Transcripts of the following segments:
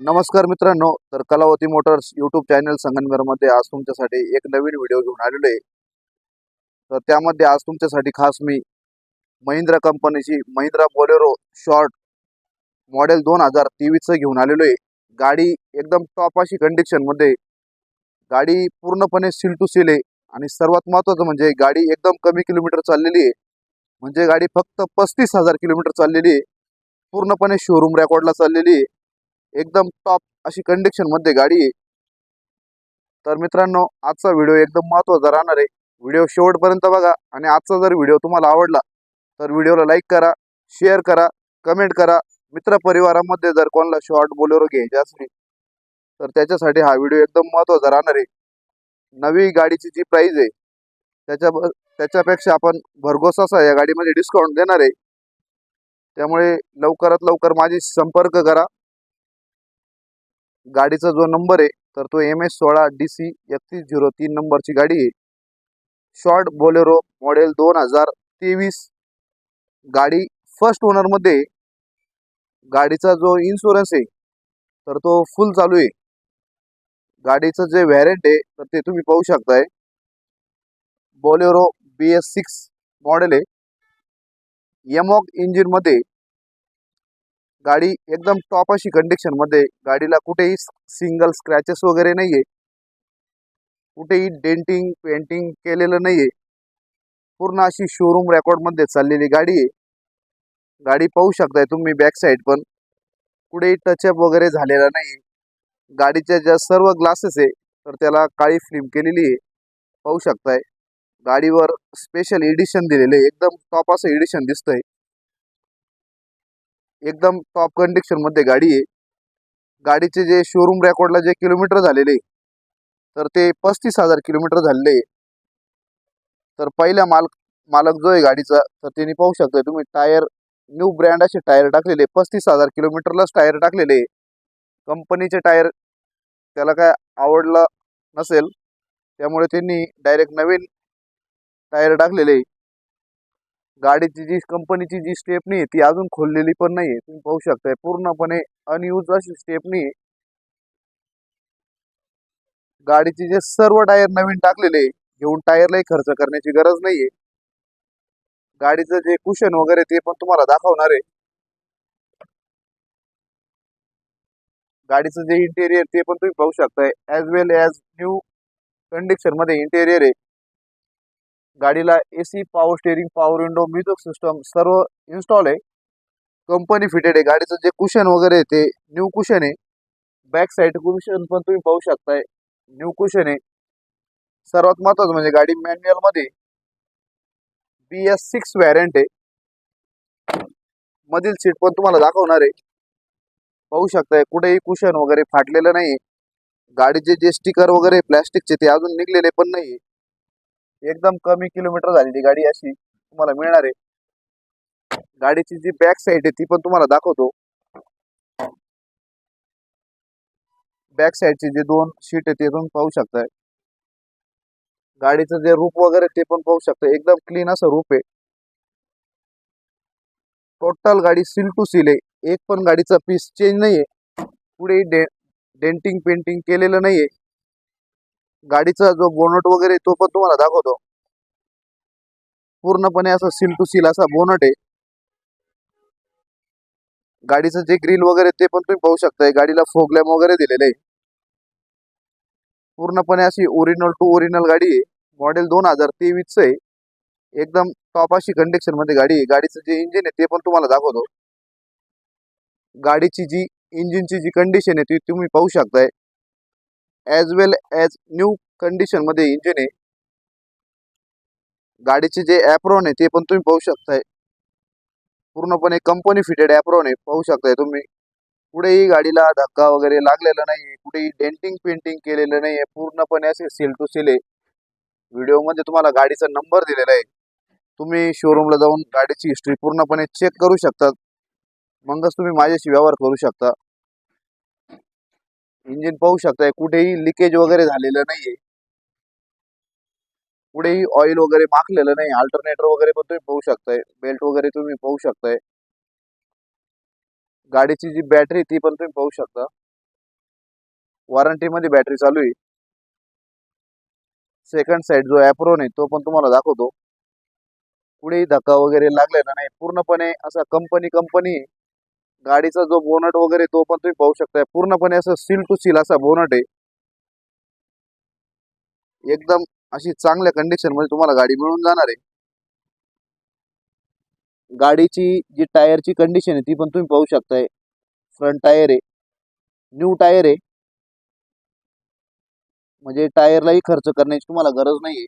नमस्कार मित्रांनो तर कलावती मोटर्स युट्यूब चॅनल संगमनेरमध्ये आज तुमच्यासाठी एक नवीन व्हिडिओ घेऊन आलेलो आहे. तर त्यामध्ये आज तुमच्यासाठी खास मी महिंद्रा कंपनीची महिंद्रा बोलेरो शॉर्ट मॉडेल दोन हजार तेवीसचं घेऊन आलेलो आहे. गाडी एकदम टॉप अशी कंडिशनमध्ये गाडी पूर्णपणे सील टू सील आहे आणि सर्वात महत्त्वाचं म्हणजे गाडी एकदम कमी किलोमीटर चाललेली आहे. म्हणजे गाडी फक्त पस्तीस हजार किलोमीटर चाललेली आहे. पूर्णपणे शोरूम रेकॉर्डला चाललेली आहे. एकदम टॉप अशी कंडिक्शनमध्ये गाडी आहे. तर मित्रांनो आजचा व्हिडिओ एकदम महत्त्वाचा राहणार आहे. व्हिडिओ शेवटपर्यंत बघा आणि आजचा जर व्हिडिओ तुम्हाला आवडला तर व्हिडिओला लाईक करा शेअर करा कमेंट करा. मित्रपरिवारामध्ये जर कोणाला शॉर्ट बोलेरो घ्यायचे असली तर त्याच्यासाठी हा व्हिडिओ एकदम महत्त्वाचा राहणार आहे. नवी गाडीची जी प्राईज आहे त्याच्या त्याच्यापेक्षा आपण भरघोस असा या गाडीमध्ये डिस्काउंट देणार आहे. त्यामुळे लवकरात लवकर माझी संपर्क करा. गाडीचा जो नंबर आहे तर तो एम एस सोळा डी सी एकतीस झिरो तीन नंबरची गाडी आहे. शॉर्ट बोलेरो मॉडेल दोन हजार तेवीस गाडी फर्स्ट ओनरमध्ये गाडीचा जो इन्शुरन्स आहे तर तो फुल चालू आहे. गाडीचं जे व्हॅरेंट आहे तर ते तुम्ही पाहू शकताय. Bolero B S six model आहे. यमॉक इंजिनमध्ये गाडी एकदम टॉप अशी कंडिशनमध्ये गाडीला कुठेही सिंगल स्क्रॅचेस वगैरे नाहीये. कुठेही डेंटिंग पेंटिंग केलेलं नाहीये. पूर्ण अशी शोरूम रेकॉर्डमध्ये चाललेली गाडी आहे. गाडी पाहू शकताय तुम्ही बॅक साईड पण. कुठेही टचअप वगैरे झालेला नाही गाडीच्या ज्या सर्व ग्लासेस आहे तर त्याला काळी फिल्म केलेली आहे. पाहू शकताय. गाडीवर स्पेशल एडिशन दिलेले आहे. एकदम टॉप असं एडिशन दिसतंय. एकदम टॉप कंडिशनमध्ये गाडी आहे. गाडीचे जे शोरूम रेकॉर्डला जे किलोमीटर झालेले तर ते पस्तीस हजार किलोमीटर झालेले तर पहिल्या मालक मालक जो आहे गाडीचा तर त्यांनी पाहू शकता तुम्ही टायर न्यू ब्रँड असे टायर टाकलेले पस्तीस हजार किलोमीटरलाच टायर टाकलेले कंपनीचे टायर त्याला काय आवडलं नसेल त्यामुळे त्यांनी डायरेक्ट नवीन टायर टाकलेले गाडीची जी कंपनीची जी स्टेपनी आहे ती अजून खोललेली पण नाही आहे तुम्ही पाहू शकताय पूर्णपणे अनयूज अशी स्टेपनी आहे गाडीचे जे सर्व टायर नवीन टाकलेले घेऊन टायरलाही खर्च करण्याची गरज नाहीये. गाडीचं जे कुशन वगैरे ते पण तुम्हाला दाखवणार आहे. गाडीचं जे इंटेरियर ते पण तुम्ही पाहू शकताय ॲज वेल ॲज न्यू कंडिशनमध्ये इंटेरियर आहे. गाडीला AC power steering power window music system सर्व इन्स्टॉल आहे. कंपनी फिटेड आहे. गाडीचं जे कुशन वगैरे आहे ते न्यू कुशन आहे. बॅक साईड कुशन पण तुम्ही पाहू शकताय. न्यू कुशन आहे. सर्वात महत्वाचं म्हणजे गाडी मॅन्युअलमध्ये बी एस सिक्स व्हॅरियंट आहे. मधील सीट पण तुम्हाला दाखवणार आहे. पाहू शकताय कुठेही कुशन वगैरे फाटलेलं नाही गाडीचे जे स्टिकर वगैरे प्लॅस्टिकचे ते अजून निघलेले पण नाही एकदम कमी किलोमीटर झालेली गाडी अशी तुम्हाला मिळणार आहे. गाडीची जी बॅक साईड आहे ती पण तुम्हाला दाखवतो. बॅक साईडचे जे दोन सीट आहे ते पण पाहू शकताय. गाडीचं जे रूप वगैरे ते पण पाहू शकता. एकदम क्लीन असं रूप आहे. टोटल गाडी सील टू सील आहे. एक पण गाडीचा पीस चेंज नाहीये. पुढे डे डेंटिंग पेंटिंग केलेलं नाहीये. गाडीचा जो बोनट वगैरे तो पण तुम्हाला दाखवतो. पूर्णपणे असं सील टू सील असा बोनट आहे. गाडीचं जे ग्रिल वगैरे ते पण तुम्ही पाहू शकताय. गाडीला फोगलॅम वगैरे दिलेले आहे. पूर्णपणे अशी ओरिजिनल टू ओरिजिनल गाडी आहे. मॉडेल दोन हजार तेवीसचं आहे. एकदम टॉप अशी कंडिशनमध्ये गाडी आहे. गाडीचं जे इंजिन आहे ते पण तुम्हाला दाखवतो. गाडीची जी इंजिनची जी कंडिशन आहे ती तुम्ही पाहू शकताय. ॲज वेल ॲज न्यू कंडिशनमध्ये इंजिन आहे. गाडीचे जे ॲप्रॉन आहे ते पण तुम्ही पाहू शकताय. पूर्णपणे कंपनी फिटेड ॲप्रॉन आहे पाहू शकताय तुम्ही. कुठेही गाडीला धक्का वगैरे लागलेला नाही कुठेही डेंटिंग पेंटिंग केलेलं नाही पूर्णपणे असे सेल टू सेल आहे. व्हिडिओमध्ये तुम्हाला गाडीचा नंबर दिलेला आहे. तुम्ही शोरूमला जाऊन गाडीची हिस्ट्री पूर्णपणे चेक करू शकतात मगच तुम्ही माझ्याशी व्यवहार करू शकता. इंजिन पाहू शकताय. कुठेही लिकेज वगैरे झालेलं नाहीये. कुठेही ऑइल वगैरे माखलेलं नाही. अल्टरनेटर वगैरे पण तुम्ही पाहू शकताय. बेल्ट वगैरे तुम्ही पाहू शकताय. गाडीची जी बॅटरी ती पण तुम्ही पाहू शकता. वॉरंटी मध्ये बॅटरी चालू आहे. सेकंड साईड जो ॲप्रोन आहे तो पण तुम्हाला दाखवतो. कुठेही धक्का वगैरे लागलेला नाही. पूर्णपणे असा कंपनी कंपनी गाडीचा जो बोनट वगैरे तो पण तुम्ही पाहू शकताय. पूर्णपणे असं सील टू सील असा बोनट आहे. एकदम अशी चांगल्या कंडिशनमध्ये तुम्हाला गाडी मिळून जाणार आहे. गाडीची जी टायरची कंडिशन आहे ती पण तुम्ही पाहू शकताय. फ्रंट टायर आहे. न्यू टायर आहे. म्हणजे टायरलाही खर्च करण्याची तुम्हाला गरज नाही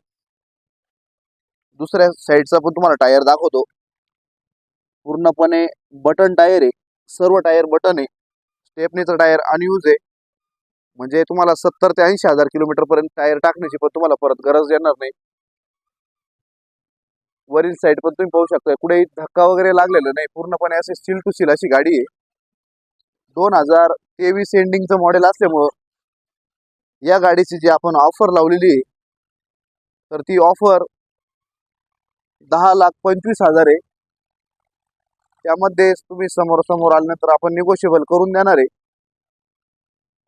दुसऱ्या साईडचा पण तुम्हाला टायर दाखवतो. पूर्णपणे बटन टायर आहे. सर्व टायर बटन आहे. स्टेपनीचं टायर अनयूज आहे. म्हणजे तुम्हाला सत्तर ते ऐंशी हजार किलोमीटर पर्यंत टायर टाकण्याची पण तुम्हाला परत गरज येणार नाही. वरील साईड पण तुम्ही पाहू शकता. कुठेही धक्का वगैरे लागलेला नाही. पूर्णपणे असे सील टू सील अशी गाडी आहे. दोन हजार तेवीस एंडिंगचं मॉडेल असल्यामुळं या गाडीची जी आपण ऑफर लावलेली आहे तर ती ऑफर दहा लाख पंचवीस हजार आहे. त्यामध्ये तुम्ही समोर समोर आल्यानंतर आपण निगोशिएबल करून देणार आहे.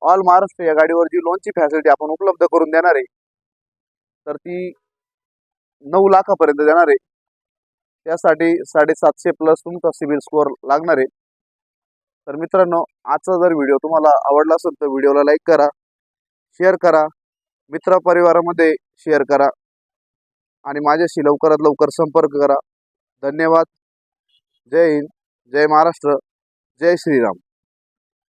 ऑल महाराष्ट्र या गाडीवर जी लोनची फॅसिलिटी आपण उपलब्ध करून देणार आहे तर ती नऊ लाखापर्यंत देणार आहे. त्यासाठी साडेसातशे प्लस तुमचा सिबिल स्कोअर लागणार आहे. तर मित्रांनो आजचा जर व्हिडिओ तुम्हाला आवडला असेल तर व्हिडिओला लाईक करा शेअर करा मित्रपरिवारामध्ये शेअर करा आणि माझ्याशी लवकरात लवकर संपर्क करा. धन्यवाद. जय हिंद जय महाराष्ट्र जय श्रीराम.